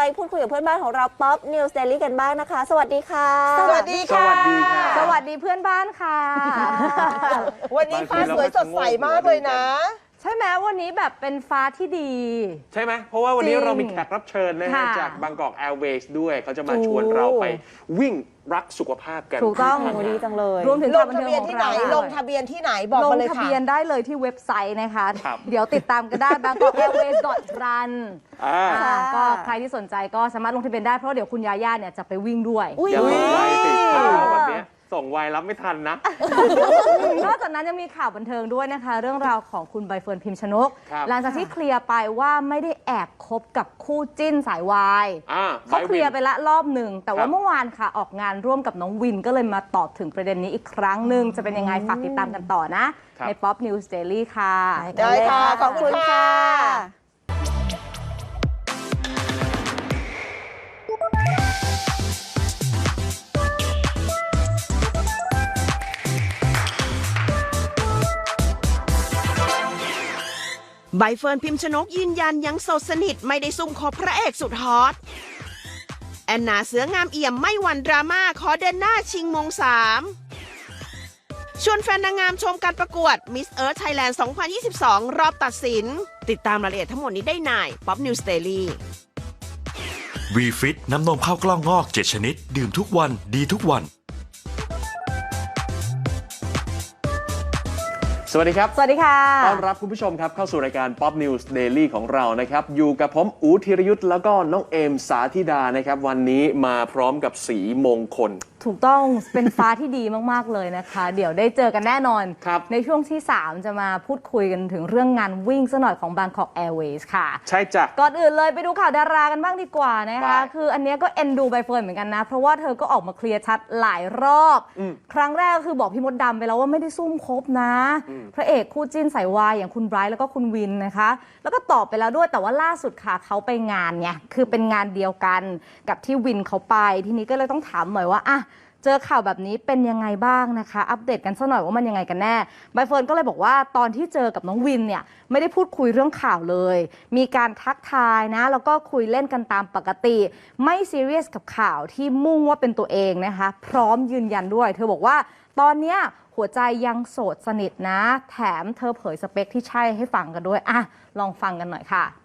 ไปพูดคุยกับเพื่อนบ้านของเราป๊อปนิวส์เดลี่กันบ้างนะคะ สวัสดีค่ะ สวัสดีค่ะ สวัสดีค่ะ สวัสดีเพื่อนบ้านค่ะ วันนี้ฟ้าสวยสดใสมากเลยนะ ใช่ไหมวันนี้แบบเป็นฟ้าที่ดี ใช่ไหม เพราะว่าวันนี้จริงเรามีแขกรับเชิญนะฮะค่ะจากบางกอกแอร์เวย์ด้วย เขาจะมาโอ้ชวนเราไปวิ่งรักสุขภาพกัน ถูกต้อง โอ้ดีจังเลย รวมถึงลข่าวงบันทะเทิงเบียนของที่ไหนเรา ลงทะเบียนที่ไหนบอกลมางเลยทะค่ะ เบียนได้เลยที่เว็บไซต์นะคะ ครับ เดี๋ยวติดตามกันได้ bangkokairways.run อ่าอ่าก็ใครที่สนใจก็สามารถลงทะเบียนได้เพราะเดี๋ยวคุณยาย่าเนี่ยจะไปวิ่งด้วย อุ้ย อย่าส่งไวสิถ้าอุ๊ยเข้าแบบเนี้ย ส่งไวรับไม่ทันนะ นอกจากนั้นยังมีข่าวบันเทิงด้วยนะคะ เรื่องราวของคุณใบเฟิร์นพิมชนก ครับ หลังจากที่เคลียร์ไปว่าไม่ได้แอบคบกับคู่จิ้นสายวาย อ่าเขาเคลียร์ไปละรอบหนึ่ง แต่คว่ารับเมื่อวานค่ะออกงานร่วมกับน้องวินก็เลยมาตอบถึงประเด็นนี้อีกครั้งหนึ่งจะเป็นยังไงฝากติดตามกันต่อนะครับใน Pop News Daily ค่ะ ได้ค่ะ ขอบคุณค่ะ ใบเฟิร์นพิมพ์ชนกยืนยันยังโสดสนิทไม่ได้ซุ่มคบพระเอกสุดฮอต แอนนาเสืองามเอี่ยมไม่หวั่นดราม่าขอเดินหน้าชิงมงสามชวนแฟนนางงามชมการประกวด Miss Earth Thailand 2022 รอบตัดสิน ติดตามรายละเอียดทั้งหมดนี้ได้ใน Pop News Daily วีฟิตน้ำนมข้าวกล้องงอก 7 ชนิด ดื่มทุกวันดีทุกวัน สวัสดีครับ สวัสดีค่ะ ต้อนรับคุณผู้ชมครับเข้าสู่รายการ Pop News Daily ของเรานะครับ อยู่กับผมอูธีรยุทธ์แล้วก็น้องเอมสาธิดานะครับ วันนี้มาพร้อมกับสีมงคล ถูกต้องเป็นฟ้าที่ดีมาก ๆ เลยนะคะ เดี๋ยวได้เจอกันแน่นอน ครับในช่วงที่ 3 จะมาพูดคุยกันถึงเรื่องงานวิ่งซะหน่อยของ Bangkok Airways ค่ะ ใช่จ้ะ ก่อนอื่นเลยไปดูข่าวดารากันบ้างดีกว่านะคะไปคืออันเนี้ยก็เอ็นดูใบเฟิร์นเหมือนกันนะ เพราะว่าเธอก็ออกมาเคลียร์ชัดหลายรอบ อืมครั้งแรกก็คือบอกพี่มดดำไปแล้วว่าไม่ได้ซุ่มคบนะ อืม พระเอกคู่จิ้นสายวายอย่างคุณไบรท์แล้วก็คุณวินนะคะ แล้วก็ตอบไปแล้วด้วยแต่ว่าล่าสุดค่ะเขาไปงานไงคือเป็นงานเดียวกันกับที่วินเขาไป ทีนี้ก็เลยต้องถามหน่อยว่าอะ เจอข่าวแบบนี้เป็นยังไงบ้างนะคะ อัปเดตกันสักหน่อยว่ามันยังไงกันแน่ใบเฟิร์นก็เลยบอกว่าตอนที่เจอกับน้องวินเนี่ยไม่ได้พูดคุยเรื่องข่าวเลย มีการทักทายนะ แล้วก็คุยเล่นกันตามปกติ ไม่ซีเรียสกับข่าวที่มุ่งว่าเป็นตัวเองนะคะ พร้อมยืนยันด้วย เธอบอกว่าตอนเนี้ยหัวใจยังโสดสนิทนะ แถมเธอเผยสเปคที่ใช่ให้ฟังกันด้วยอะลองฟังกันหน่อยค่ะ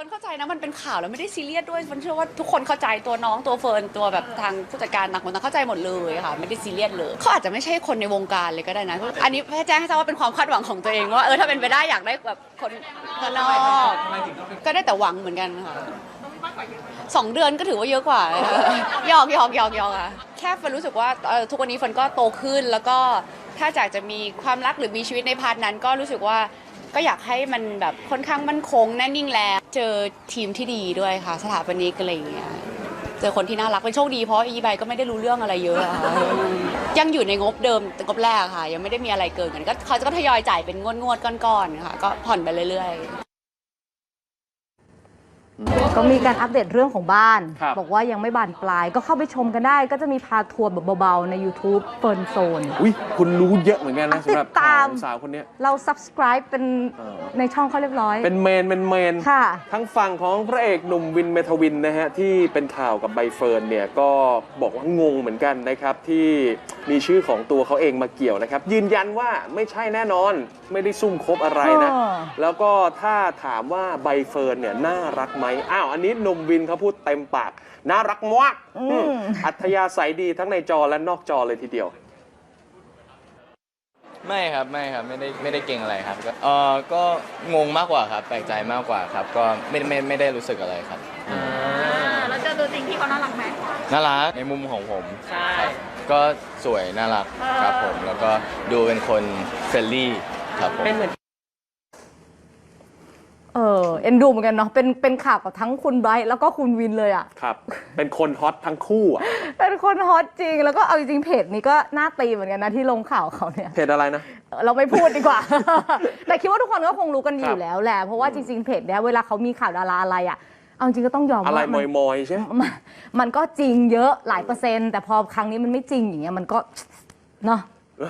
เฟิร์นเข้าใจนะมันเป็นข่าวแล้วไม่ได้ซีเรียสด้วยเฟิร์นเชื่อว่าทุกคนเข้าใจตัวน้องตัวเฟิร์นตัวแบบทางผู้จัดการต่างคนต่างเข้าใจหมดเลยค่ะไม่ได้ซีเรียสเลยเขาอาจจะไม่ใช่คนในวงการเลยก็ได้นะอันนี้แค่แจ้งให้ทราบว่าเป็นความคาดหวังของตัวเองว่าเออถ้าเป็นไปได้อยากได้แบบคนข้างนอกก็ได้แต่หวังเหมือนกันค่ะสองเดือนก็ถือว่าเยอะกว่าหยอกหยอกหยอกหยอกอะแค่เฟิร์นรู้สึกว่าเออทุกวันนี้เฟิร์นก็โตขึ้นแล้วก็ถ้าอยากจะมีความรักหรือมีชีวิตในพาร์ทนั้นก็รู้สึกว่า ก็อยากให้มันแบบค่อนข้างมั่นคงแน่นิ่งแล้ว เจอทีมที่ดีด้วยค่ะ สถาปนิกอะไรอย่างเงี้ยเจอคนที่น่ารักเป็นโชคดีเพราะอีใบก็ไม่ได้รู้เรื่องอะไรเยอะอะค่ะยังอยู่ในงบเดิมงบแรกค่ะ ยังไม่ได้มีอะไรเกินกันก็เขาจะก็ทยอยจ่ายเป็นงวดงวดๆก้อนๆค่ะก็ผ่อนไปเรื่อยๆ ก็มีการอัปเดตเรื่องของบ้าน ครับบอกว่ายังไม่บานปลาย ก็เข้าไปชมกันได้ ก็จะมีพาทัวร์แบบเบาๆ ใน YouTube เฟิร์นโซน อุ้ยคุณรู้เยอะเหมือนกันนะอะสำหรับติดตาม ข่วของสาวคนเนี้ย เรา subscribe เป็นเออ ในช่องเขาเรียบร้อย เป็นเมนเป็นเมน ค่ะ ทั้งฝั่งของพระเอกหนุ่มวินเมทวินนะฮะ ที่เป็นข่าวกับใบเฟิร์นเนี่ย ก็บอกว่างงเหมือนกันนะครับ ที่มีชื่อของตัวเขาเองมาเกี่ยวนะครับ ยืนยันว่าไม่ใช่แน่นอนไม่ได้ซุ่มคบอะไรนะ อ๋อ แล้วก็ถ้าถามว่าใบเฟิร์นเนี่ยน่ารักไหมอ้าวอันนี้หนุ่มวินเขาพูดเต็มปาก น่ารักมากอืมอัธยาศัยดีทั้งในจอและนอกจอเลยทีเดียว ไม่ครับไม่ครับไม่ได้ไม่ได้เก่งอะไรครับก็เออก็งงมากกว่าครับแปลกใจมากกว่าครับ ก็ไม่ไม่ไม่ได้รู้สึกอะไรครับ แล้วเจอตัวจริงที่เขาน่ารักไหม น่ารักในมุมของผมครับก็สวยน่ารักครับผม แล้วก็ดูเป็นคนเฟรนลี่ครับผมเอ อเอ็นดูเหมือนกันเนาะเป็นเป็นข่าวกับทั้งคุณไบรท์แล้วก็คุณวินเลยอะ ครับ เป็นคนฮอตทั้งคู่อะเป็นคนฮอตจริงแล้วก็เอาจริงๆเพจนี้ก็น่าตีเหมือนกันนะที่ลงข่าวเขาเนี่ย เพจอะไรนะเราไม่พูดดีกว่า แต่คิดว่าทุกคนก็คงรู้กันอครัยู่บแล้วแหละเพราะว่าจริงๆเพจเนี้ยเวลาเขามีข่าวดาราอะไรอะเอาจริงก็ต้องยอมอะไรว่ามมัอนยมอยๆใช่ไหม มันมันก็จริงเยอะหลายเปอร์เซ็นต์ แต่พอครั้งนี้มันไม่จริงอย่างเงี้ยมันก็ เนาะ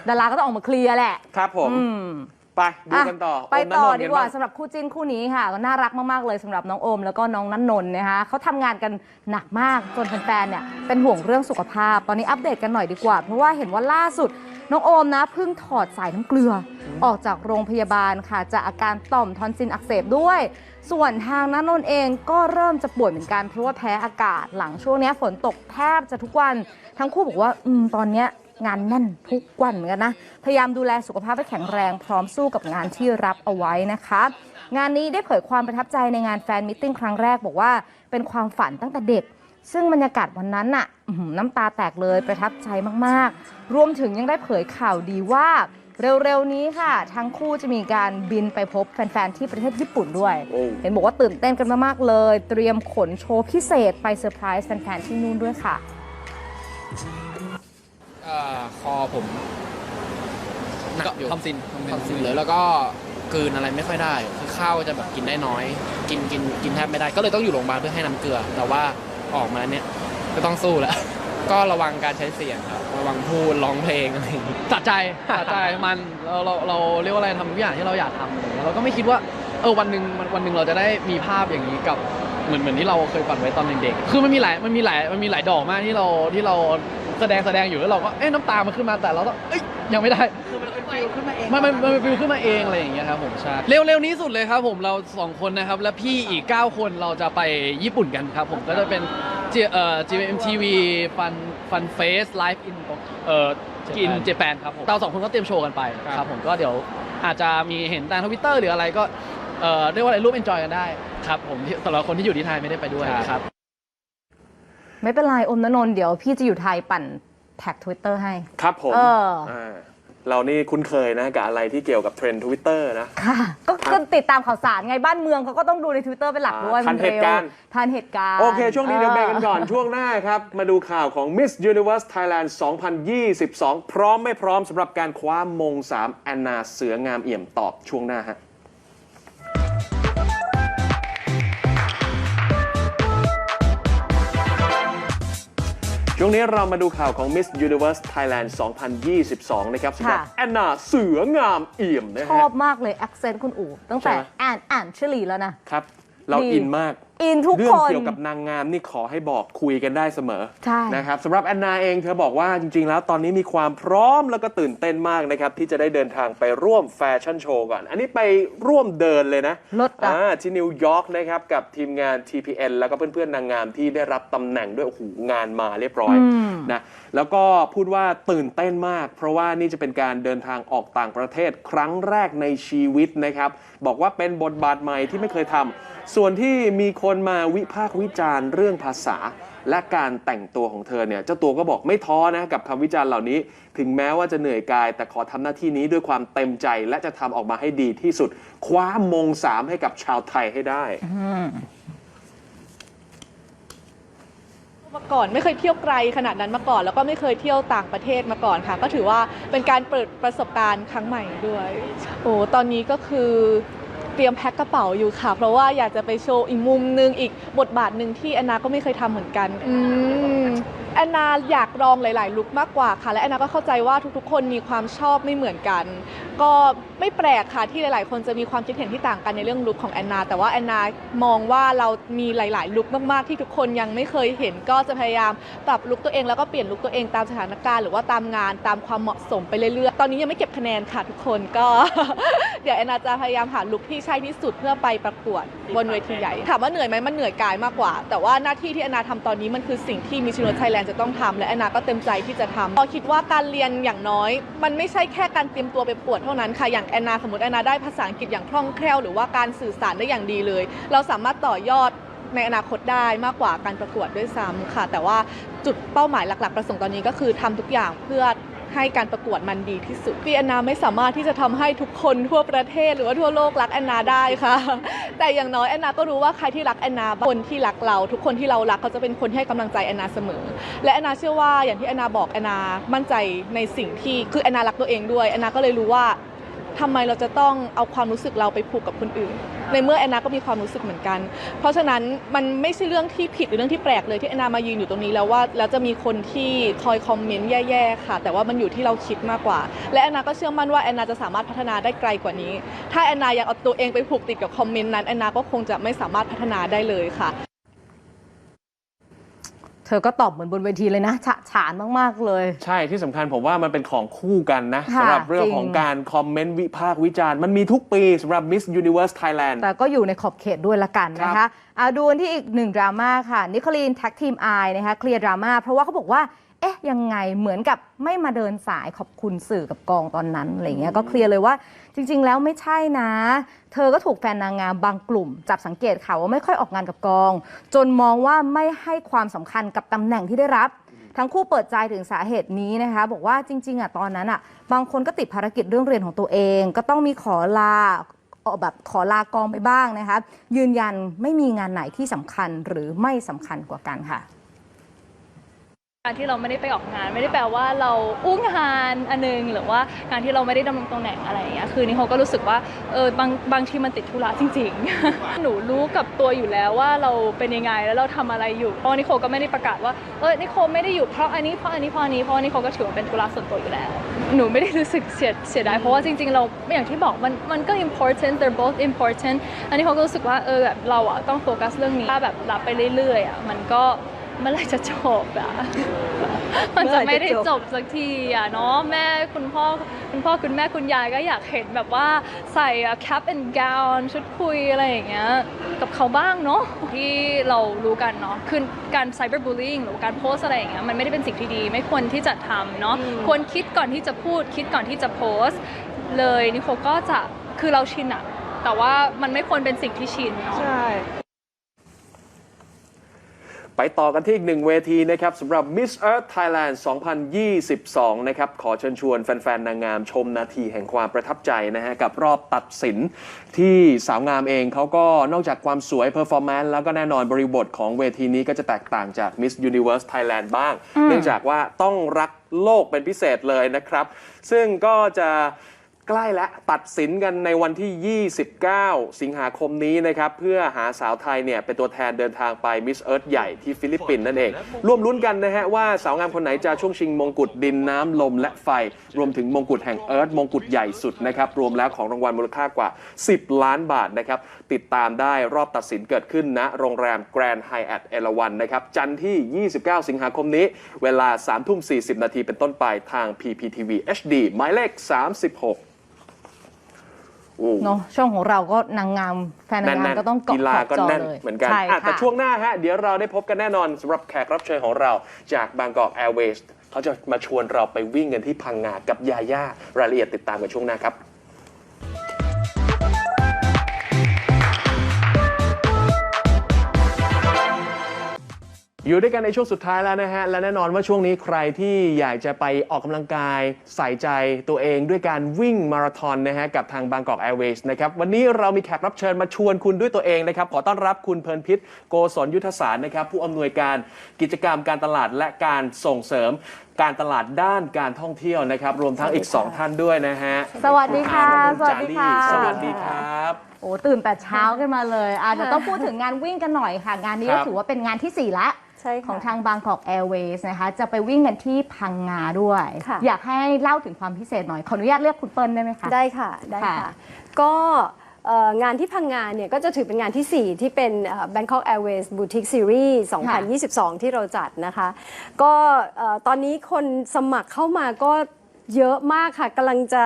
ดาราก็ต้องออกมาเคลียร์แหละ ครับผม อืม ไปดูกันต่อไปโมนันต่อนท์ดีกว่าบ้งสำหรับคู่จิ้นคู่นี้ค่ะก็น่ารักมาก ๆ เลยสำหรับน้องโอม แล้วก็น้องนันนนท์นะคะเขาทำงานกันหนักมากจนแฟนๆเนี่ยเป็นห่วงเรื่องสุขภาพ ตอนนี้อัปเดตกันหน่อยดีกว่า เพราะว่าเห็นว่าล่าสุดน้องโอมนะเพิ่งถอดสายน้ำเกลือ ออกจากโรงพยาบาลค่ะจากอาการต่อมทอนซิลอักเสบด้วย ส่วนทางนันนนท์เองก็เริ่มจะป่วยเหมือนกันเพราะว่าแพ้อากาศหลังช่วงเนี้ยฝนตกแทบจะทุกวัน ทั้งคู่บอกว่าอืมตอนเนี้ย งานแน่นทุกวันเหมือนกันนะ พยายามดูแลสุขภาพให้แข็งแรงพร้อมสู้กับงานที่รับเอาไว้นะคะ งานนี้ได้เผยความประทับใจในงานแฟนมิทติ้งครั้งแรกบอกว่าเป็นความฝันตั้งแต่เด็ก ซึ่งบรรยากาศวันนั้นน่ะอื้อหือน้ำตาแตกเลยประทับใจมากๆ รวมถึงยังได้เผยข่าวดีว่าเร็วๆนี้ค่ะ ทั้งคู่จะมีการบินไปพบแฟนๆที่ประเทศญี่ปุ่นด้วยโอ้เห็นบอกว่าตื่นเต้นกันมากๆเลย เตรียมขนโชว์พิเศษไปเซอร์ไพรส์แฟนๆที่นู่นด้วยค่ะเอ่อ คอผมหนักอยู่ทำซินทำซินเลยแล้วก็กลืนอะไรไม่ค่อยได้คือข้าวจะแบบกินได้น้อย กินกินกินแทบไม่ได้ ก็เลยต้องอยู่โรงพยาบาลเพื่อให้น้ำเกลือ แต่ว่าออกมาเนี่ยก็ต้องสู้แล้วก็ระวังการใช้เสียงครับระวังพูดร้องเพลงอะไรอย่างงี้สะใจสะใจมันเราเราเราเรียกว่าอะไรทำทุกอย่างที่เราอยากทำอะไรเงี้ยเราก็ไม่คิดว่าเออวันหนึ่งวันวันหนึ่งเราจะได้มีภาพอย่างนี้กับเหมือนเหมือนที่เราเคยฝันไว้ตอนเด็กๆคือมันมีหลายมันมีหลายมันมีหลายดอกมากที่เราที่เรา แสดงแสดงอยู่แล้วเราก็เอ๊ะน้ำตามันขึ้นมาแต่เราต้องเอ้ยยังไม่ได้มันมันมันฟิลขึ้นมาเองอะไรอย่างเงี้ยครับผมใช่เร็วเร็วนี้สุดเลยครับผมเราสองคนนะครับ และพี่อีก 9 คนเราจะไปญี่ปุ่นกันครับผมก็จะเป็น G- เอ่อ GMMTV Fun Fun Face Live in เอ่อกินเจแปนครับผมเราสองคนก็เตรียมโชว์กันไปครับผมก็เดี๋ยวอาจจะมีเห็นทางทวิตเตอร์หรืออะไรก็เอ่อเรียกว่าอะไรร่วมเอนจอยกันได้ครับผมที่สำหรับคนที่อยู่ที่ไทยไม่ได้ไปด้วยครับ ไม่เป็นไรอมนนนท์เดี๋ยวพี่จะอยู่ไทยปั่นแท็กทวิตเตอร์ให้ ครับผมเออาเรานี่คุ้นเคยนะกับอะไรที่เกี่ยวกับเทรนด์ทวิตเตอร์นะ ค่ะก็ก็ติดตามข่าวสารไงบ้านเมืองเขาก็ต้องดูใน Twitter เป็นหลักด้วยอ่าทันเหตุการณ์มันเทันเหตุการณ์โอเค ช่วงนี้เดี๋ยวเบรกกันก่อน ช่วงหน้าครับ มาดูข่าวของ Miss Universe Thailand 2022 พร้อมไม่พร้อมสำหรับการคว้ามง 3 แอนนาเสืองามเอี่ยมตอบช่วงหน้าฮะ ช่วงนี้เรามาดูข่าวของ Miss Universe Thailand 2022 นะครับสำหรับค่ะ แอนนาเสืองามเอี่ยมนะชอฮะ บมากเลยแอคเซนต์คุณอู๋ตั้งแต่ใช่ไหม อ่านอ่านชื่อลีแล้วนะ ครับ เราดี อินมาก อินทุกเรื่อคงน เกี่ยวกับนางงามนี่ขอให้บอกคุยกันได้เสมอใช่ นะครับสำหรับแอนนาเองเธอบอกว่าจริง ๆ แล้วตอนนี้มีความพร้อมแล้วก็ตื่นเต้นมากนะครับ ที่จะได้เดินทางไปร่วมแฟชั่นโชว์ก่อน อันนี้ไปร่วมเดินเลยนะลดอะอ่าที่นิวยอร์กนะครับกับทีมงาน TPN แล้วก็เพื่อนๆนางงามที่ได้รับตำแหน่งด้วยโอ้โหงานมาเรียบร้อยอืมนะแล้วก็พูดว่าตื่นเต้นมาก เพราะว่านี่จะเป็นการเดินทางออกต่างประเทศครั้งแรกในชีวิตนะครับ บอกว่าเป็นบทบาทใหม่ที่ไม่เคยทำส่วนที่มีคนนมาวิพากษ์วิจารณ์เรื่องภาษา และการแต่งตัวของเธอเนี่ยเจ้าตัวก็บอกไม่ท้อนะกับคำวิจารณ์เหล่านี้ ถึงแม้ว่าจะเหนื่อยกาย แต่ขอทำหน้าที่นี้ด้วยความเต็มใจและจะทำออกมาให้ดีที่สุด คว้ามงสามให้กับชาวไทยให้ได้มาก่อนไม่เคยเที่ยวไกลขนาดนั้นมาก่อน แล้วก็ไม่เคยเที่ยวต่างประเทศมาก่อนค่ะ ก็ถือว่าเป็นการเปิดประสบการณ์ครั้งใหม่ด้วยโอ้ตอนนี้ก็คือ ตรียมแพ็คกระเป๋าอยู่ค่ะ เพราะว่าอยากจะไปโชว์อีกมุมนึงอีกบทบาทหนึ่งที่แอนนาก็ไม่เคยทำเหมือนกันอืมแอนนาอยากลองหลาย ๆ ลุคมากกว่าค่ะ และแอนนาก็เข้าใจว่าทุกๆ คนมีความชอบไม่เหมือนกัน ก็ไม่แปลกค่ะที่หลาย ๆ คนจะมีความคิดเห็นที่ต่างกันในเรื่องลุคของแอนนา แต่ว่าแอนนามองว่าเรามีหลาย ๆ ลุคมาก ๆ ที่ทุกคนยังไม่เคยเห็น ก็จะพยายามปรับลุคตัวเองแล้วก็เปลี่ยนลุคตัวเองตามสถานการณ์หรือว่าตามงานตามความเหมาะสมไปเรื่อย ๆ ตอนนี้ยังไม่เก็บคะแนนค่ะทุกคนก็ เดี๋ยวแอนนาจะพยายามหาลุคที่ใช่ที่สุดเพื่อไปประกวดบนเวทีใหญ่ถามว่าเหนื่อยไหมมันเหนื่อยกายมากกว่า แต่ว่าหน้าที่ที่แอนนาทำตอนนี้มันคือสิ่งที่มิชชันไทยแลนด์จะต้องทำและแอนนาก็เต็มใจที่จะทำพอคิดว่าการเรียนอย่างน้อย มันไม่ใช่แค่การเตรียมตัวไปประกวดเท่านั้นค่ะอย่างแอนนาสมมติแอนนาได้ภาษาอังกฤษอย่างคล่องแคล่วหรือว่าการสื่อสารได้อย่างดีเลย เราสามารถต่อยอดในอนาคตได้มากกว่าการประกวดด้วยซ้ำค่ะ แต่ว่าจุดเป้าหมายหลัก ๆ ประสงค์ตอนนี้ก็คือทำทุกอย่างเพื่อ ให้การประกวดมันดีที่สุดพี่แอนนาไม่สามารถที่จะทำให้ทุกคนทั่วประเทศ หรือว่าทั่วโลกรักแอนนาได้ค่ะ แต่อย่างน้อยแอนนาก็รู้ว่าใครที่รักแอนนาคนที่รักเรา ทุกคนที่เรารักเขาจะเป็นคนที่ให้กำลังใจแอนนาเสมอ และแอนนาเชื่อว่าอย่างที่แอนนาบอกแอนนามั่นใจในสิ่งที่คือแอนนารักตัวเองด้วยแอนนาก็เลยรู้ว่า ทำไมเราจะต้องเอาความรู้สึกเราไปผูกกับคนอื่น ในเมื่อแอนนาก็มีความรู้สึกเหมือนกัน เพราะฉะนั้นมันไม่ใช่เรื่องที่ผิดหรือเรื่องที่แปลกเลยที่แอนนามายืนอยู่ตรงนี้แล้วว่าแล้วจะมีคนที่คอยคอมเมนต์แย่ๆค่ะ แต่ว่ามันอยู่ที่เราคิดมากกว่า และแอนนาก็เชื่อมั่นว่าแอนนาจะสามารถพัฒนาได้ไกลกว่านี้ ถ้าแอนนายังเอาตัวเองไปผูกติดกับคอมเมนต์นั้นแอนนาก็คงจะไม่สามารถพัฒนาได้เลยค่ะ ธอก็ตอบเหมือนบนเวทีเลยนะ ฉะฉานมากๆเลย ใช่ที่สำคัญผมว่ามันเป็นของคู่กันนะค่ะสำหรับเรื่องจริงของการคอมเมนต์วิพากษ์วิจารณ์ มันมีทุกปีสำหรับ Miss Universe Thailand แต่ก็อยู่ในขอบเขตด้วยละกันนะครัคะบเอาดูกันที่อีกหนึ่งดราม่าค่ะนิโคลีนแท็กทีมไอนะคะเคลียร์ดราม่าเพราะว่าเขาบอกว่า เอ๊ะยังไงเหมือนกับไม่มาเดินสายขอบคุณสื่อกับกองตอนนั้นอะไรเงี้ยก็เคลียร์เลยว่าจริง ๆ แล้วไม่ใช่นะ เธอก็ถูกแฟนนางงามบางกลุ่ม จับสังเกตค่ะว่าไม่ค่อยออกงานกับกอง จนมองว่าไม่ให้ความสำคัญกับตำแหน่งที่ได้รับ ทั้งคู่เปิดใจถึงสาเหตุนี้นะคะ บอกว่าจริง ๆอะตอนนั้นอะบางคนก็ติดภารกิจเรื่องเรียนของตัวเอง ก็ต้องมีขอลาเอ่อแบบขอลากองไปบ้างนะคะยืนยันไม่มีงานไหนที่สำคัญหรือไม่สำคัญกว่ากันค่ะ การที่เราไม่ได้ไปออกงาน ไม่ได้แปลว่าเราอุ้งงานอันนึง หรือว่าการที่เราไม่ได้ดำรงตำแหน่งอะไรอย่างเงี้ยคือนิโคก็รู้สึกว่าเออบางบางทีมันติดธุระจริง ๆ หนูรู้กับตัวอยู่แล้วว่าเราเป็นยังไงแล้วเราทำอะไรอยู่เพราะว่านิโคก็ไม่ได้ประกาศว่าเออนิโคไม่ได้อยู่เพราะอันนี้เพราะอันนี้เพราะอันนี้เพราะว่านิโคก็ถือว่าเป็นธุระส่วนตัวอยู่แล้ว หนูไม่ได้รู้สึกเสียเสียดายเพราะว่าจริง ๆ เราอย่างที่บอกมันมันก็ important they're both important อันนี้เขาก็รู้สึกว่าเออแบบเราอะต้องโฟกัสเรื่องนี้ถ้าแบบรับไปเรื่อยๆอะมันก็ เมื่อไหรจะจบอะมันจะไม่ได้จบสักทีอะเนาะแม่คุณพ่อคุณพ่อคุณแม่คุณยายก็อยากเห็นแบบว่าใส่ cap and gown ชุดคุยอะไรอย่างเงี้ยกับเขาบ้างเนาะที่เรารู้กันเนาะคือการ cyber bullying หรือว่าการโพสอะไรอย่างเงี้ยมันไม่ได้เป็นสิ่งที่ดี ไม่ควรที่จะทำเนาะควรคิดก่อนที่จะพูดคิดก่อนที่จะโพสต์เลยนิโคก็จะคือเราชินอะแต่ว่ามันไม่ควรเป็นสิ่งที่ชินเนาะ ไปต่อกันที่อีกหนึ่งเวทีนะครับสำหรับ Miss Earth Thailand 2022 นะครับ ขอเชิญชวนแฟน ๆ นางงามชมนาทีแห่งความประทับใจนะฮะ กับรอบตัดสินที่สาวงามเองเขาก็นอกจากความสวย performance แล้วก็แน่นอนบริบทของเวทีนี้ก็จะแตกต่างจาก Miss Universe Thailand บ้าง เนื่องจากว่าต้องรักโลกเป็นพิเศษเลยนะครับ ซึ่งก็จะ ใกล้และตัดสินกันในวันที่ 29 สิงหาคมนี้นะครับ เพื่อหาสาวไทยเนี่ยเป็นตัวแทนเดินทางไปมิสเอิร์ธใหญ่ที่ฟิลิปปินส์นั่นเอง ร่วมลุ้นกันนะฮะว่าสาวงามคนไหนจะช่วงชิงมงกุฎดินน้ำลมและไฟ รวมถึงมงกุฎแห่งเอิร์ธมงกุฎใหญ่สุดนะครับ รวมแล้วของรางวัลมูลค่ากว่า 10 ล้านบาทนะครับ ติดตามได้รอบตัดสินเกิดขึ้นณโรงแรมแกรนด์ไฮแอทเอราวันนะครับจันทร์ที่ 29 สิงหาคมนี้ เวลา3ทุ่ม40 นาทีเป็นต้นไปทาง PPTV HD หมายเลข 36 เนาะช่วงของเราก็นางงามแฟนนางงามแน่นๆก็ต้องเกาะกีฬาขอบก็จอแน่นเลยเหมือนกันใช่อะแต่ค่ะช่วงหน้าฮะเดี๋ยวเราได้พบกันแน่นอนสำหรับแขกรับเชิญของเราจากบางกอกแอร์เวย์เขาจะมาชวนเราไปวิ่งกันที่พังงากับยาย่ารายละเอียดติดตามกันช่วงหน้าครับ อยู่ด้วยกันในช่วงสุดท้ายแล้วนะฮะ และแน่นอนว่าช่วงนี้ใครที่อยากจะไปออกกำลังกายใส่ใจตัวเองด้วยการวิ่งมาราธอนนะฮะ กับทางบางกอกแอร์เวย์นะครับ วันนี้เรามีแขกรับเชิญมาชวนคุณด้วยตัวเองนะครับ ขอต้อนรับคุณเพลินพิษโกศลยุทธศาสตร์นะครับ ผู้อำนวยการกิจกรรมการตลาดและการส่งเสริมการตลาดด้านการท่องเที่ยวนะครับ รวมทั้งอีก 2 ท่านด้วยนะฮะสวัสดีค่ะณอาและณจารีสสวัวัสสดีดีค่ะครับโอ้ตื่นแต่เช้าขึ้นมาเลยอะเดี๋ยวต้องพูดถึงงานวิ่งกันหน่อยค่ะ งานนี้ครัก็บถือว่าเป็นงานที่4ละ ใช่ค่ะของทางบางกอกแอร์เวย์นะคะ จะไปวิ่งกันที่พังงาด้วย ค่ะ อยากให้เล่าถึงความพิเศษหน่อย ขออนุญาตเรียกคุณเปิ้ลได้ไหมคะ ได้ค่ะได้ค่ะ ค่ะ ก็เอ่องานที่พังงานเนี่ยก็จะถือเป็นงานที่ 4 ที่เป็น เอ่อ Bangkok Airways Boutique Series 2022 ที่เราจัดนะคะ ก็เอ่อตอนนี้คนสมัครเข้ามาก็เยอะมากค่ะกำลังจะ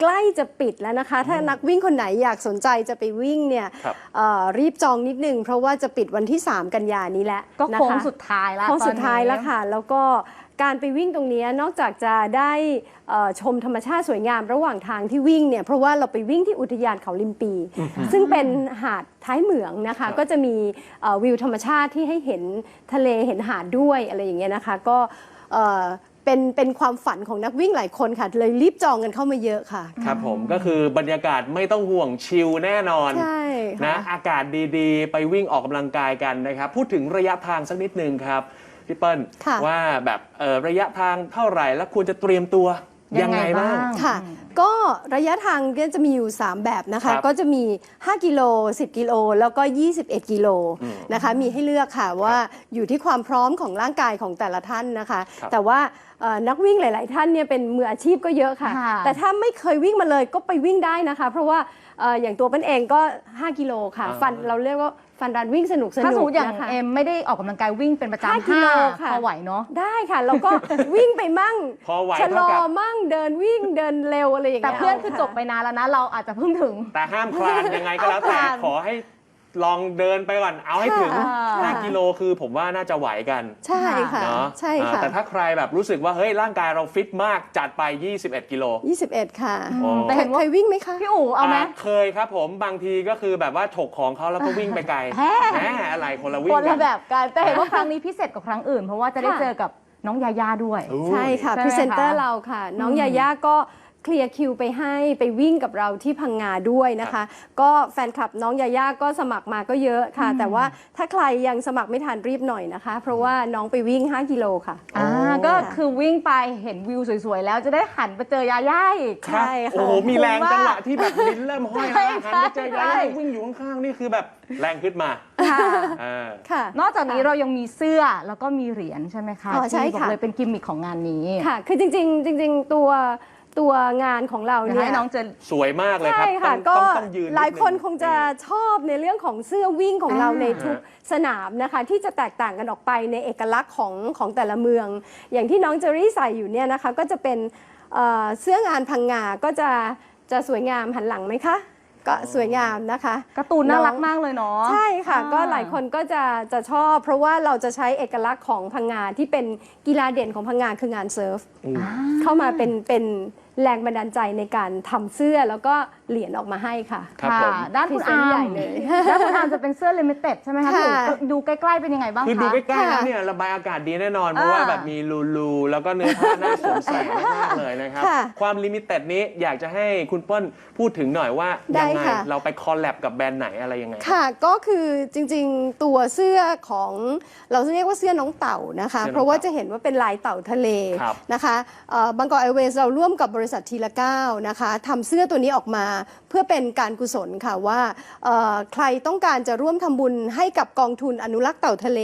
ใกล้จะปิดแล้วนะคะ ถ้านักวิ่งคนไหนอยากสนใจจะไปวิ่งเนี่ยครับเอ่อรีบจองนิดนึงเพราะว่าจะปิดวันที่ 3 กันยานี้แล้วก็นะโค้งคะสุดท้ายแล้วโค้งสุดท้ายตอนนี้ แล้วค่ะ แล้วก็การไปวิ่งตรงนี้นอกจากจะได้เอ่อชมธรรมชาติสวยงามระหว่างทางที่วิ่งเนี่ยเพราะว่าเราไปวิ่งที่อุทยานเขาลิมปี ซึ่งเป็นหาดท้ายเหมืองนะคะ ก็จะมีเอ่อวิวธรรมชาติที่ให้เห็นทะเลเห็นหาดด้วยอะไรอย่างเงี้ยนะคะ ก็เอ่อ เป็นเป็นความฝันของนักวิ่งหลายคนค่ะ เลยรีบจองกันเข้ามาเยอะค่ะ ครับผมก็คือบรรยากาศไม่ต้องห่วงชิลแน่นอนใช่นะค่ะอากาศดีๆ ไปวิ่งออกกำลังกายกันนะครับ พูดถึงระยะทางสักนิดนึงครับพี่เปิ้ลค่ะ ว่าแบบเอ่อระยะทางเท่าไหร่แล้วควรจะเตรียมตัว ยังไงบ้าง ค่ะ ก็ระยะทางก็จะมีอยู่ 3 แบบนะครัคะบก็จะมี 5 กิโล 10 กิโล แล้วก็ 21 กิโลอืมนะคะ มีให้เลือกค่ะว่าอยู่ที่ความพร้อมของร่างกายของแต่ละท่านนะคะ ครับ แต่ว่าเอ่อนักวิ่งหลาย ๆ ท่านเนี่ยเป็นมืออาชีพก็เยอะค่ะ ค่ะ แต่ถ้าไม่เคยวิ่งมาเลยก็ไปวิ่งได้นะคะ เพราะว่าเอ่ออย่างตัวเป็นเองก็ 5 กิโลค่ะ ฟันเราเรียกว่า ฟันรันวิ่งสนุกสนุกถ้าสมมติอย่างนะคะ เอ็มไม่ได้ออกกำลังกายวิ่งเป็นประห้าจำกิโลห้าค่ะ พอไหวเนาะ ได้ค่ะ แล้วก็ วิ่งไปมั่งพอไหวชะลเท่าอกับ มั่งเดินวิ่งเดินเร็วอะไรอย่างแต่เงี้ยเพื่อนคือจบไปนานแล้วนะ เราอาจจะเพิ่งถึง แต่ห้ามคลานยังไงก็แล้วแต่เอาคลานขอให้ ลองเดินไปก่อนเอาให้ถึง ค่ะ 5 กิโลคือผมว่าน่าจะไหวกันใช่ค่ะ เนาะใช่อ่าค่ะ แต่ถ้าใครแบบรู้สึกว่าเฮ้ยร่างกายเราฟิตมากจัดไป 21 กิโล 21 ค่ะอ๋อ แต่เห็นว่าเคยวิ่งไหมคะ พี่อู๋เอาไหม อ่เคยครับผมบางทีก็คือแบบว่าถกของเขาแล้วก็วิ่งไปไกลแฮ่แหมอะไรคนละวิ่คงนกัละแบบกันแต่เห็นว่าครั้งนี้พิเศษกว่าครั้งอื่น เพราะว่าจะได้ค่ะ เจอกับน้องยาย่าด้วยอู้ใช่ค่ะใช่ไหมพรีเซนเตอคะร์เราค่ะ น้องอืมยาย่าก็ เคลียร์คิวไปให้ไปวิ่งกับเราที่พังงาด้วยนะคะ ก็แฟนคลับน้องยาย่าก็สมัครมาก็เยอะค่ะ แต่ว่าถ้าใครยังสมัครไม่ทันรีบหน่อยนะคะ เพราะว่าน้องไปวิ่ง 5 กิโลค่ะ อ่าก็คือวิ่งไปเห็นวิวสวยๆ แล้วจะได้หันไปเจอยาย่าอีก ครับใช่ค่ะ โอ้โห มีแรงผมว่าจังหวะที่แบบลิ้นเริ่มห้อยแล้วนะใช่หันไปเจอยาใช่ย่าวิ่งอยู่ข้างๆ นี่คือแบบแรงขึ้นมาค่ะเออค่ะ นอกจากนี้เรายังมีเสื้อแล้วก็มีเหรียญใช่ไหมคะอ๋อใช่ที่บอกค่ะเลยเป็นกิมมิคของงานนี้ ค่ะ คือจริงๆจริง ๆ ตัว ตัวงานของเราเดี๋ยวเนี่ย ให้น้องเจอสวยมากเลยครัใช่บค่ะ ต้องก็ต้องต้องยืนหลายคนดงคงจะชอบในเรื่องของเสื้อวิ่งของเราอ่า ในทุกสนามนะคะ ที่จะแตกต่างกันออกไปในเอกลักษณ์ของของแต่ละเมือง อย่างที่น้องเจอรี่ใส่อยู่เนี่ยนะคะ ก็จะเป็นเอ่อเสื้องานพังงาก็จะจะสวยงามหันหลังไหมคะ ก็สวยงามนะคะ การ์ตูนน่ารักน้องมากเลยเนาะ ใช่ค่ะอ่าก็หลายคนก็จะจะชอบ เพราะว่าเราจะใช้เอกลักษณ์ของพังงาที่เป็นกีฬาเด่นของพังงาคืองานเซิร์ฟ เข้ามาเป็นเป็น แรงบันดาลใจในการทำเสื้อแล้วก็เหรียญออกมาให้ค่ะ ครับค่ะผม ด้านคุณพรีเซนต์อาใหญ่ร์มเลย ด้านคุณอาร์มจะเป็นเสื้อลิมิเต็ดใช่ไหมคะค่ะพี่อู๋ดูใกล้ๆเป็นยังไงบ้างคือดูคะใกล้ๆแล้วค่ะเนี่ยระบายอากาศดีแน่นอน เพราะว่าอ่าแบบมีรูรูๆแล้วก็เนื้อผ้าหน้าสวมใส่มากๆเลยนะครับ ค่ะความลิมิเต็ดนี้อยากจะให้คุณเปิ้ลพูดถึงหน่อยว่า ได้ยังไง ค่ะ เราไปคอลแลบกับแบรนด์ไหนอะไรยังไง ค่ะ ก็คือจริงๆ ตัวเสื้อของเราเรียกว่าเสื้อน้องเต่านะคะ เสื้อน้องเต่าเพราะว่าจะเห็นว่าเป็นลายเต่าทะเลครับนะคะบางกอกไอเวสเราร่วมกับบริษัททีละก้าวนะคะทำเสื้อตัวนี้ออกมาเพื่อเป็นการกุศลค่ะว่าเอ่อใครต้องการจะร่วมทำบุญให้กับกองทุนอนุรักษ์เต่าทะเล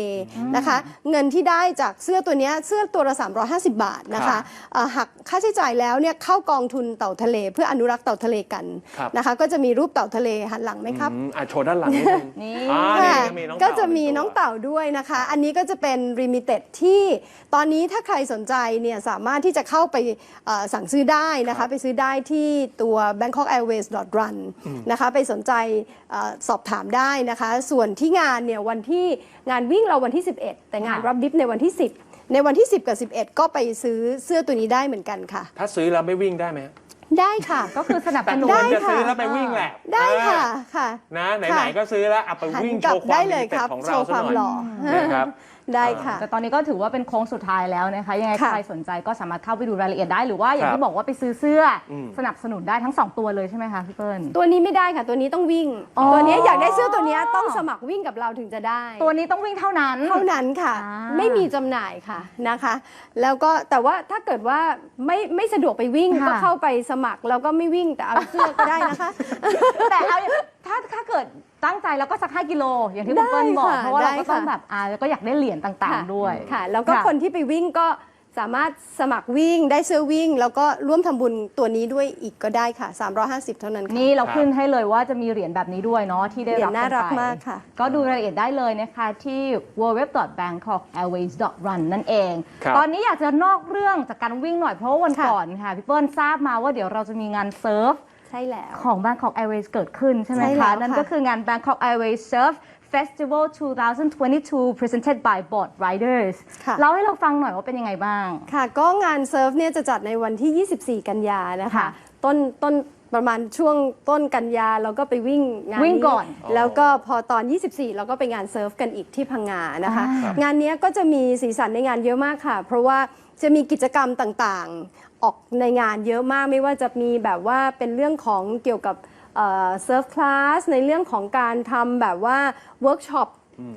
นะคะ เงินที่ได้จากเสื้อตัวเนี้ยเสื้อตัวละ 350 บาทนะครัคะบเอ่อหักค่าใช้จ่ายแล้วเนี่ยเข้ากองทุนเต่าทะเล เพื่ออนุรักษ์เต่าทะเลกันครับนะคะ ก็จะมีรูปเต่าทะเลหันหลังไหมครับอืมอะโชว์ด้านหลังนิดนึงนี่อ่าค่ะนี่มีน้องก็เต่าจะมีหน้องตัวเต่าด้วยนะคะ อันนี้ก็จะเป็นริมิเต็ดที่ตอนนี้ถ้าใครสนใจเนี่ยสามารถที่จะเข้าไปเอ่อสั่งซื้อได้นะครัคะบไปซื้อได้ที่ตัว Bangkok Airways run นะคะไปสนใจเอ่อสอบถามได้นะคะ ส่วนที่งานเนี่ยวันที่งานวิ่งเราวันที่ 11 แต่งานค่ะรับดิฟในวันที่ 10 ในวันที่ 10 กับ 11 ก็ไปซื้อเสื้อตัวนี้ได้เหมือนกันค่ะ ถ้าซื้อแล้วไม่วิ่งได้ไหมได้ค่ะ ก็คือสนับแต่สนุควรนจะซื้อแล้วไปวิ่งแหละได้ค่ะเออค่ะ นะไหนค่ะๆก็ซื้อแล้วเอาไปหันวิ่งกโชลับว์ควาได้มเลลิยมิเต็คดรับของโชเราว์คซะวามหน่อยหล่อนะครับ ได้ค่ะ แต่ตอนนี้ก็ถือว่าเป็นโค้งสุดท้ายแล้วนะคะ ยังไงค่ะ ใครสนใจก็สามารถเข้าไปดูรายละเอียดได้หรือว่าอย่างครับที่บอกว่าไปซื้อเสื้ออม สนับสนุนได้ทั้ง2ตัวเลยใช่ไหมคะพี่เปิ้ล ตัวนี้ไม่ได้ค่ะ ตัวนี้ต้องวิ่ง อ๋อ ตัวนี้อยากได้เสื้อตัวนี้ต้องสมัครวิ่งกับเราถึงจะได้ ตัวนี้ต้องวิ่งเท่านั้น เท่านั้นค่ะ อ่า ไม่มีจำหน่ายค่ะนะคะ แล้วก็แต่ว่าถ้าเกิดว่าไม่ไม่สะดวกไปวิ่งค่ะ ก็เข้าไปสมัครแล้วก็ไม่วิ่งแต่เอาเสื้อก็ได้นะคะ แต่เอาถ้าถ้าเกิด ตั้งใจแล้วก็สัก 5 กิโล อย่างที่คุณเปิ้ลบอก ได้ค่ะเพราะว่าเราก็ได้ต้องค่ะ แบบอ่าแล้วก็อยากได้เหรียญต่างค่ะๆด้วย ค่ะ แล้วก็ค่ะ คนที่ไปวิ่งก็สามารถสมัครวิ่งได้เสื้อวิ่ง แล้วก็ร่วมทำบุญตัวนี้ด้วยอีกก็ได้ค่ะ 350 เท่านั้นค่ะ นี่เราขึ้นให้เลยว่าจะมีเหรียญแบบนี้ด้วยเนาะที่ได้เหรียรัญบน่ารักไปมากค่ะ ก็ดูรายละเอียดได้เลยนะคะที่ www.bangkokairways.run นั่นเอง ครับ ตอนนี้อยากจะนอกเรื่องจากการวิ่งหน่อยเพราะว่าวันค่ะ ก่อนค่ะพี่เปิ้ลทราบมาว่าเดี๋ยวเราจะมีงานเซิร์ฟ ใช่แล้ว ของ Bangkok Airways เกิดขึ้นใช่ไหมใช่แล้คะ วนั่นค่ะ ก็คืองาน Bangkok Airways Surf Festival 2022 presented by Board Riders ค่ะ เล่าให้เราฟังหน่อยว่าเป็นยังไงบ้าง ค่ะก็งานเซิร์ฟเนี่ยจะจัดในวันที่ 24 กันยานะคะ ค่ะต้นต้นประมาณช่วงต้นกันยาเราก็ไปวิ่งงานวิ่งก่อน แล้วก็พอตอน 24 เราก็ไปงานเซิร์ฟกันอีกที่พังงานะคะอ่างงานเนี้ยก็จะมีสีสันในงานเยอะมากค่ะ เพราะว่า จะมีกิจกรรมต่างๆ ออกในงานเยอะมากไม่ว่าจะมีแบบว่าเป็นเรื่องของเกี่ยวกับเซิร์ฟคลาสในเรื่องของการทำแบบว่าเวิร์กช็อป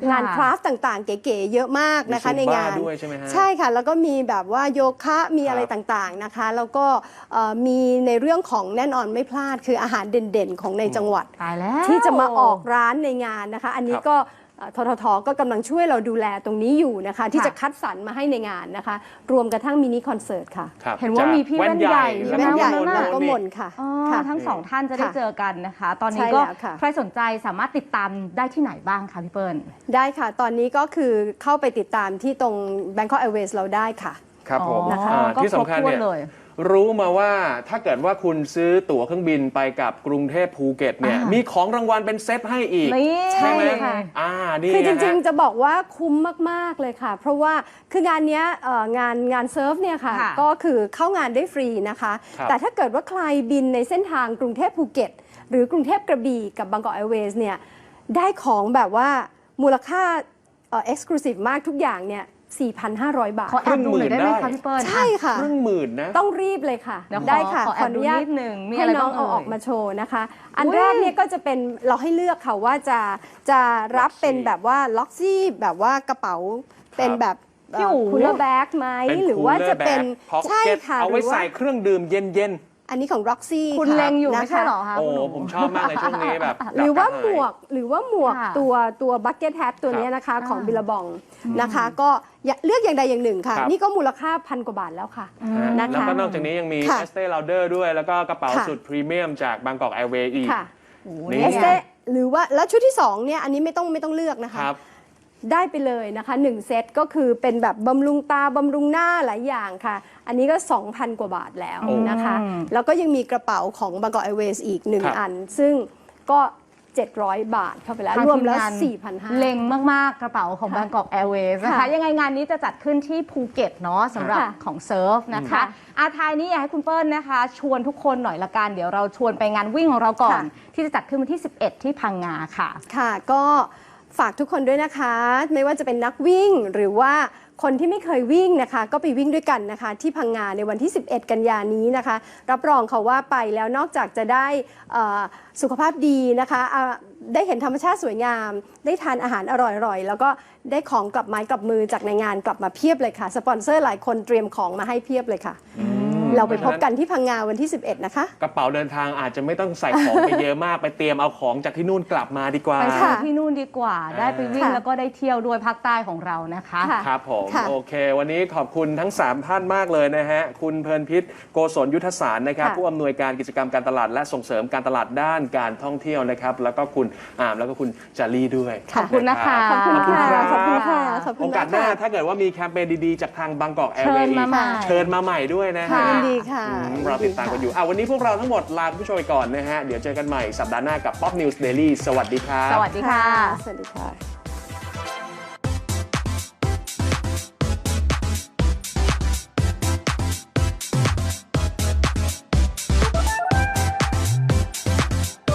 งานคราฟต์ต่างๆ เก๋ๆเยอะมากนะคะมีในซุมบ้งานด้วยใช่ไหมฮะใช่ค่ะ แล้วก็มีแบบว่าโยคะมีอะไรครับต่างๆนะคะ แล้วก็เอ่อมีในเรื่องของแน่นอนไม่พลาดคืออาหารเด่นๆ ของในจังหวัดตายแล้วที่จะมาออกร้านในงานนะคะ อันนี้ครับก็เอ่อ ทททก็กำลังช่วยเราดูแลตรงนี้อยู่นะคะ ที่ค่ะจะคัดสรรมาให้ในงานนะคะ รวมกระทั่งมินิคอนเสิร์ตค่ะ ครับเห็นว่ามีพี่จกแว่นใหญ่ มีล้วแว่นใหญ่ก็แล้วก็นี่มนค่ะอ๋อค่ะ ทั้งสองท่านจะได้ค่ะเจอกันนะคะ ตอนนี้ใช่ก็แล้วค่ะ ใครสนใจสามารถติดตามได้ที่ไหนบ้างคะพี่เปิ้ล ได้ค่ะ ตอนนี้ก็คือเข้าไปติดตามที่ตรง Bangkok Airways เราได้ค่ะ ครับผมอ๋อนะคะอ่าก็ที่สำคัญครบถ้วนเนี่ยเลย รู้มาว่าถ้าเกิดว่าคุณซื้อตั๋วเครื่องบินไปกับกรุงเทพภูเก็ตเนี่ย อ่ามี มีของรางวัลเป็นเซตให้อีกนี่ใช่ไหมค่ะ อ่านี่คือจริงนะฮะๆจะบอกว่าคุ้มมาก ๆ เลยค่ะ เพราะว่าคืองานเนี้ยเอ่องานงานเซิร์ฟเนี่ยค่ะ ค่ะก็คือเข้างานได้ฟรีนะคะ ครับ แต่ถ้าเกิดว่าใครบินในเส้นทางกรุงเทพภูเก็ต หรือกรุงเทพกระบี่กับบางกอกแอร์เวย์เนี่ยได้ของแบบว่ามูลค่าเอ็กซ์คลูซีฟมากทุกอย่างเนี่ย 4,500 บาท ขอแอบดูหน่อยได้ไหมครึ่งหมื่นได้คะพี่เปิ้ลใช่ค่ะ ครึ่งหมื่นนะ ต้องรีบเลยค่ะ เดี๋ยวขอได้ค่ะขอแอบดูญาตนิดหนึ่งมีให้อะไรน้องบ้างเอาเอ่ยออกมาโชว์นะคะ อันอุ๊ยแรกเนี่ยก็จะเป็นเราให้เลือกค่ะว่าจะจะรับเป็นแบบว่าล็อกซี่แบบว่ากระเป๋าเป็นแบบพี่อู๋ คูลเลอร์แบ็กไหมเป็นหรือว่าจะเป็นพ็อกใช่เก็ตค่ะเอาไว้หรือว่า ใส่เครื่องดื่มเย็น อันนี้ของ Roxy คุณค่ะเล็งอยู่นะไม่ใช่คะเหรอคะๆโอ้คุณหนู ผมชอบมากเลยช่วงนี้แบบหรือว่าดับหมกระวหายกหรือว่าหมวกค่ะตัวตัวบักเก็ตแฮทตัวเนี้ยนะคะของอ่าบิลบองนะคะ ก็อย่าเลือกอย่างใดอย่างหนึ่งค่ะครับนี่ก็มูลค่าพันกว่าบาทแล้วค่ะฮะนะคะ แล้วก็นอกจากนี้ยังมีค่ะเอสเต้ลาเดอร์ด้วย แล้วก็กระเป๋าค่ะ สุดพรีเมียมจากบางกอกแอร์เวย์อีก ค่ะโอ้นี่ เอนี่สเตหรือว่าแล้วชุดที่สองเนี่ยอันนี้ไม่ต้องไม่ต้องเลือกนะคคะรับ ได้ไปเลยนะคะ1เซตก็คือเป็นแบบบำรุงตาบำรุงหน้าหลายอย่างค่ะ อันนี้ก็ 2,000 กว่าบาทแล้วนะคะอืมแล้วก็ยังมีกระเป๋าของ Bangkok Airways อีก ครับ 1 อัน ซึ่งก็ 700 บาทเข้าไปแล้ว ทางรวมแล้ว ทีงาน4,500 เล็งมาก ๆ กระเป๋าของ ค่ะ Bangkok Airways นะคะค่ะยังไงงานนี้จะจัดขึ้นที่ภูเก็ตเนาะสำหรับค่ะของเซิร์ฟนะคะ ค่ะอาทายนี้อยากให้คุณเปิ้ลนะคะ ชวนทุกคนหน่อยละกัน เดี๋ยวเราชวนไปงานวิ่งของเราก่อนที่จะจัดขึ้นวันที่ 11 ที่พังงาค่ะ ค่ะก็ ฝากทุกคนด้วยนะคะ ไม่ว่าจะเป็นนักวิ่งหรือว่าคนที่ไม่เคยวิ่งนะคะ ก็ไปวิ่งด้วยกันนะคะ ที่พังงาในวันที่ 11 กันยานี้นะคะ รับรองค่ะว่าไปแล้วนอกจากจะได้สุขภาพดีนะคะได้เห็นธรรมชาติสวยงาม ได้ทานอาหารอร่อยๆ แล้วก็ได้ของกลับไม้กลับมือจากในงานกลับมาเพียบเลยค่ะ สปอนเซอร์หลายคนเตรียมของมาให้เพียบเลยค่ะ เราไปพบกันที่พังงาวันที่ 11 นะคะ กระเป๋าเดินทางอาจจะไม่ต้องใส่ของไปเยอะมากไปเตรียมเอาของจากที่นู่นกลับมาดีกว่า ไปค่ะเที่ยวที่นู่นดีกว่า ได้ไปวิ่งค่ะแล้วก็ได้เที่ยวด้วยภาคใต้ของเรานะคะ ค่ะ ครับผมค่ะ โอเค วันนี้ขอบคุณทั้ง 3 ท่านมากเลยนะฮะ คุณเพลินพิษโกศลยุทธสารนะครับ ค่ะผู้อำนวยการกิจกรรมการตลาด และส่งเสริมการตลาดด้านการท่องเที่ยวนะครับ แล้วก็คุณอามแล้วก็คุณจารีด้วยขอบคุณนะคะ ขอบคุณครับขอบคุณค่ะ ขอบคุโอณกาสหน้าค่ะ ถ้าเกิดว่ามีแคมเปญดีๆ จากทางบางกอกแอร์เชิเวญย์มาใหม่ เชิญมาใหม่ด้วยนะค่ะฮะยินดีค่ะอืมเราติดตามกันอยู่อะวันนี้พวกเราทั้งหมดลาคุณผู้ชมไปก่อนนะฮะ เดี๋ยวเจอกันใหม่สัปดาห์หน้ากับ Pop News Daily สวัสดีครับ สวัสดีค่ะ สวัสดีค่ะ